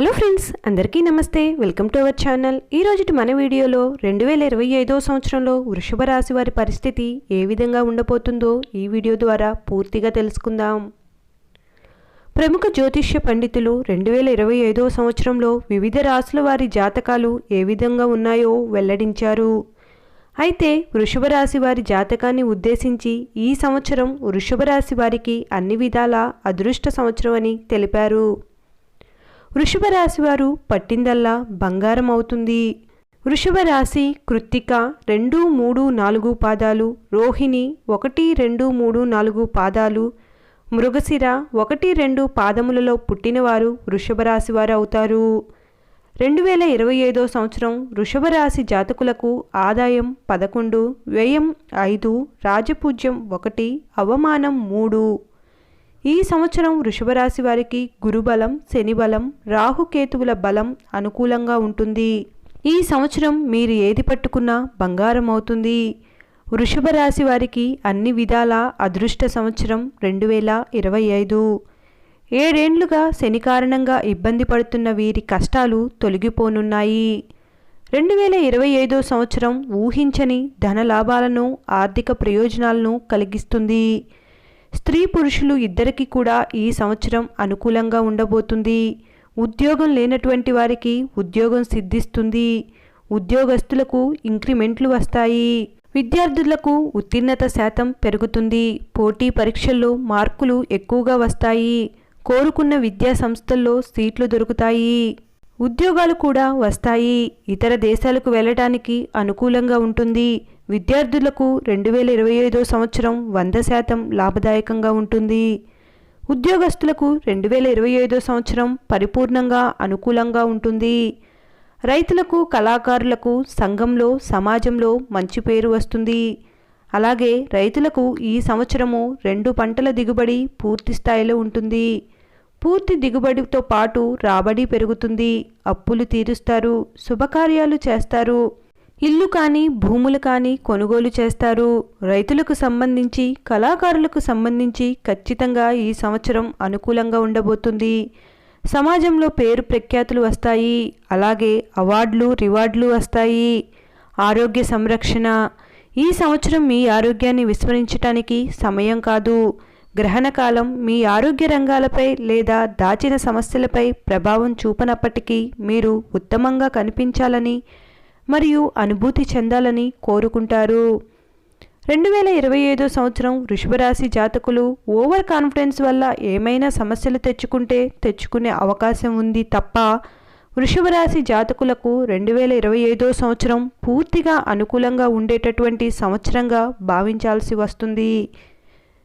Hello friends అందరికీ నమస్తే. Welcome to our channel. ఈ రోజుటి మన వీడియోలో రెండు వేల ఇరవై ఐదో సంవత్సరంలో వృషభ రాశి వారి పరిస్థితి ఏ విధంగా ఉండబోతుందో ఈ వీడియో ద్వారా పూర్తిగా తెలుసుకుందాం. ప్రముఖ జ్యోతిష్య పండితులు రెండు వేల ఇరవై ఐదో సంవత్సరంలో వివిధ రాశుల వారి జాతకాలు ఏ విధంగా ఉన్నాయో వెల్లడించారు. అయితే వృషభ రాశి వారి జాతకాన్ని ఉద్దేశించి ఈ సంవత్సరం వృషభ రాశి వారికి అన్ని విధాల అదృష్ట సంవత్సరం అని తెలిపారు. వృషభ రాశి వారు పట్టిందల్లా బంగారం అవుతుంది వృషభ రాశి కృత్తిక రెండు మూడు నాలుగు పాదాలు రోహిణి ఒకటి రెండు మూడు నాలుగు పాదాలు మృగశిర ఒకటి రెండు పాదములలో పుట్టినవారు వృషభ రాశి వారు అవుతారు. రెండు వేల ఇరవై ఐదో సంవత్సరం వృషభ రాశి జాతకులకు ఆదాయం పదకొండు వ్యయం ఐదు రాజపూజ్యం ఒకటి అవమానం మూడు. ఈ సంవత్సరం వృషభరాశి వారికి గురుబలం శనిబలం రాహుకేతువుల బలం అనుకూలంగా ఉంటుంది. ఈ సంవత్సరం మీరు ఏది పట్టుకున్నా బంగారం అవుతుంది. వృషభ రాశి వారికి అన్ని విధాల అదృష్ట సంవత్సరం రెండు వేల ఇరవై ఐదు. ఏడేండ్లుగా శని కారణంగా ఇబ్బంది పడుతున్న వీరి కష్టాలు తొలగిపోనున్నాయి. రెండు వేల ఇరవై ఐదో సంవత్సరం ఊహించని ధన లాభాలను ఆర్థిక ప్రయోజనాలను కలిగిస్తుంది. స్త్రీ పురుషులు ఇద్దరికి కూడా ఈ సంవత్సరం అనుకూలంగా ఉండబోతుంది. ఉద్యోగం లేనటువంటి వారికి ఉద్యోగం సిద్ధిస్తుంది. ఉద్యోగస్తులకు ఇంక్రిమెంట్లు వస్తాయి. విద్యార్థులకు ఉత్తీర్ణత శాతం పెరుగుతుంది. పోటీ పరీక్షల్లో మార్కులు ఎక్కువగా వస్తాయి. కోరుకున్న విద్యా సంస్థల్లో సీట్లు దొరుకుతాయి. ఉద్యోగాలు కూడా వస్తాయి. ఇతర దేశాలకు వెళ్ళటానికి అనుకూలంగా ఉంటుంది. విద్యార్థులకు రెండు వేల ఇరవై ఐదో సంవత్సరం వంద శాతం లాభదాయకంగా ఉంటుంది. ఉద్యోగస్తులకు రెండు వేల ఇరవై ఐదో సంవత్సరం పరిపూర్ణంగా అనుకూలంగా ఉంటుంది. రైతులకు కళాకారులకు సంఘంలో సమాజంలో మంచి పేరు వస్తుంది. అలాగే రైతులకు ఈ సంవత్సరము రెండు పంటల దిగుబడి పూర్తి స్థాయిలో ఉంటుంది. పూర్తి దిగుబడితో పాటు రాబడి పెరుగుతుంది. అప్పులు తీరుస్తారు. శుభకార్యాలు చేస్తారు. ఇల్లు కానీ భూములు కానీ కొనుగోలు చేస్తారు. రైతులకు సంబంధించి కళాకారులకు సంబంధించి ఖచ్చితంగా ఈ సంవత్సరం అనుకూలంగా ఉండబోతుంది. సమాజంలో పేరు ప్రఖ్యాతులు వస్తాయి. అలాగే అవార్డులు రివార్డులు వస్తాయి. ఆరోగ్య సంరక్షణ. ఈ సంవత్సరం మీ ఆరోగ్యాన్ని విస్మరించటానికి సమయం కాదు. గ్రహణకాలం మీ ఆరోగ్య రంగాలపై లేదా దాచిన సమస్యలపై ప్రభావం చూపనప్పటికీ మీరు ఉత్తమంగా కనిపించాలని మరియు అనుభూతి చెందాలని కోరుకుంటారు. రెండు వేల ఇరవై ఐదో సంవత్సరం వృషభరాశి జాతకులు ఓవర్ కాన్ఫిడెన్స్ వల్ల ఏమైనా సమస్యలు తెచ్చుకుంటే తెచ్చుకునే అవకాశం ఉంది తప్ప వృషభరాశి జాతకులకు రెండు వేల ఇరవై ఐదో సంవత్సరం పూర్తిగా అనుకూలంగా ఉండేటటువంటి సంవత్సరంగా భావించాల్సి వస్తుంది.